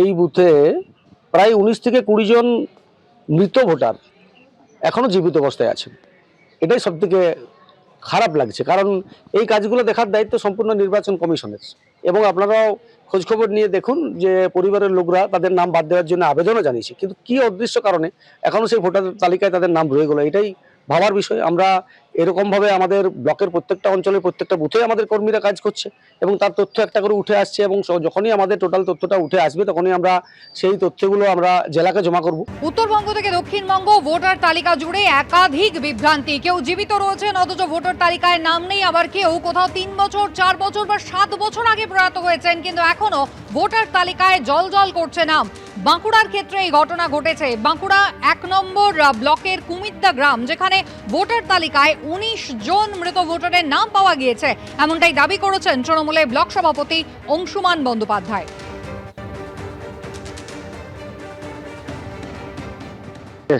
এই বুথে প্রায় উনিশ থেকে কুড়ি জন মৃত ভোটার এখনও জীবিত অবস্থায় আছেন এটাই সব থেকে খারাপ লাগছে। কারণ এই কাজগুলো দেখার দায়িত্ব সম্পূর্ণ নির্বাচন কমিশনের। এবং আপনারাও খোঁজখবর নিয়ে দেখুন যে পরিবারের লোকরা তাদের নাম বাদ দেওয়ার জন্য আবেদনও জানিয়েছে। কিন্তু কি অদৃশ্য কারণে এখনও সেই ভোটার তালিকায় তাদের নাম রয়ে গেলো, এটাই ভাবার বিষয়। আমরা এরকমভাবে আমাদের ব্লকের প্রত্যেকটা অঞ্চলের প্রত্যেকটা বুথে আমাদের কর্মীরা কাজ করছে এবং তার তথ্য একটা করে উঠে আসছে এবং যখনই আমাদের টোটাল তথ্যটা উঠে আসবে তখনই আমরা সেই তথ্যগুলো আমরা জেলাকে জমা করব। উত্তরবঙ্গ থেকে দক্ষিণবঙ্গ, ভোটার তালিকা জুড়ে একাধিক বিভ্রান্তি। কেউ জীবিত রয়েছেন, অথচ ভোটার তালিকায় নাম নেই, আবার কেউ কোথাও তিন বছর, চার বছর বা সাত বছর আগে প্রয়াত হয়েছেন, কিন্তু এখনও ভোটার তালিকায় জল জল করছে নাম। বাঁকুড়ার ক্ষেত্রে এই ঘটনা ঘটেছে। বাঁকুড়া এক নম্বর ব্লকের কুমিদ্দা গ্রাম, যেখানে ভোটার তালিকায় উনিশ জন মৃত ভোটারের নাম পাওয়া গিয়েছে। এমনটাই দাবি করেছেন তৃণমূলের ব্লক সভাপতি অংশুমান বন্দ্যোপাধ্যায়।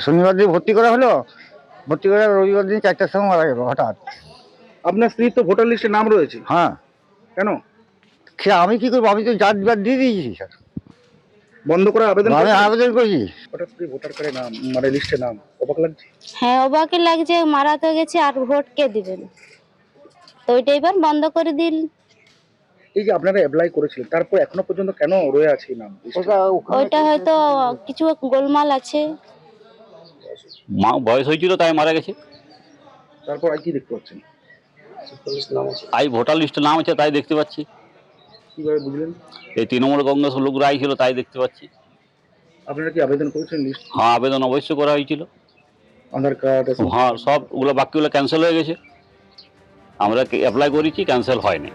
শনিবার দিন ভর্তি করা হলো ভর্তি করা রবিবার দিন চারটার সময় মারা গেল হঠাৎ। আপনার স্ত্রী তো ভোটার লিস্টে নাম রয়েছে? হ্যাঁ। কেন? সে আমি কি করব? আমি তো জাতবার দিয়ে দিয়েছি স্যার। বন্ধ করার আবেদন আমি আবেদন করেছি। হঠাৎ করে ভোটার কার্ডে নাম মানে লিস্টে নাম অবাক লাগছে? হ্যাঁ অবাকই লাগছে মারা তো গেছে আর ভোট কে দিবেন? তো ওইটা এবার বন্ধ করে দিল এই যে আপনারা অ্যাপ্লাই করেছিলেন তারপর এখনও পর্যন্ত কেন রয়ে আছে এই নাম ওইটা হয়তো কিছু গোলমাল আছে। মা বয়স হয়েছিল তাই মারা গেছে। তারপর আর কি দেখতে পাচ্ছেন? আই ভোটার লিস্টে নাম আছে তাই দেখতে পাচ্ছি। কীভাবে বুঝলেন? এই তৃণমূল কংগ্রেস লোকরা আইছিল তাই দেখতে পাচ্ছি। আপনারা কি আবেদন করেছেন লিস্ট হ্যাঁ আবেদন অবশ্যই করা হয়েছিল। আধার কার্ড হ্যাঁ সবগুলো বাকিগুলো ক্যান্সেল হয়ে গেছে। আমরা অ্যাপ্লাই করেছি ক্যান্সেল হয়নি।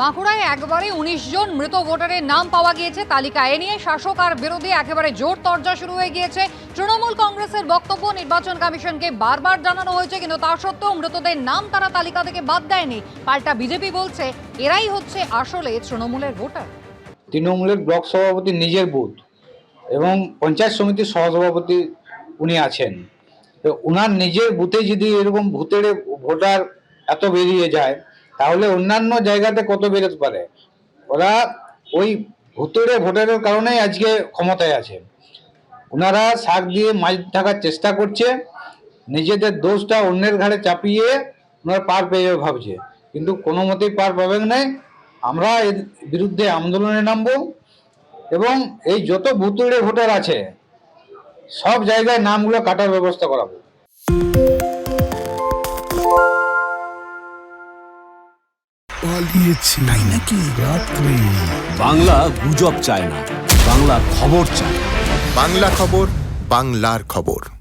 বাঁকুড়ায় একবারে উনিশ জন মৃত ভোটারের নাম পাওয়া গিয়েছে তালিকা এ নিয়ে শাসক আর বিরোধী একেবারে জোর তর্জা শুরু হয়ে গিয়েছে। তৃণমূল কংগ্রেসের বক্তব্য নির্বাচন কমিশনকে বারবার জানানো হয়েছে কিন্তু তা সত্ত্বেও মৃতদের নাম তারা তালিকা থেকে বাদ দেয়নি। পাল্টা বিজেপি বলছে এরাই হচ্ছে আসলে তৃণমূলের ভোটার। তৃণমূলের ব্লক সভাপতি নিজের বুথ। এবং পঞ্চায়েত সমিতির সহসভাপতি উনি আছেন। তো ওনার নিজের বুথে যদি এরকম ভূতেড়ে ভোটার এত বেরিয়ে যায়, তাহলে অন্যান্য জায়গাতে কত বেরোতে পারে? ওরা ওই ভূতেড়ে ভোটারের কারণেই আজকে ক্ষমতায় আছে। ওনারা শাক দিয়ে মাছ থাকার চেষ্টা করছে, নিজেদের দোষটা অন্যের ঘাড়ে চাপিয়ে ওনারা পার পেয়ে যাবে ভাবছে। কিন্তু কোনো মতেই পার পাবেন না আমরা এর বিরুদ্ধে আন্দোলনে নামবো এবং এই যত ভুতুড়ে ভোটার আছে সব জায়গায় নামগুলো কাটার ব্যবস্থা করাবো পালিয়েছে তাই নাকি? রাত্রে। বাংলা গুজব চায় না বাংলা খবর চায় বাংলা খবর বাংলার খবর।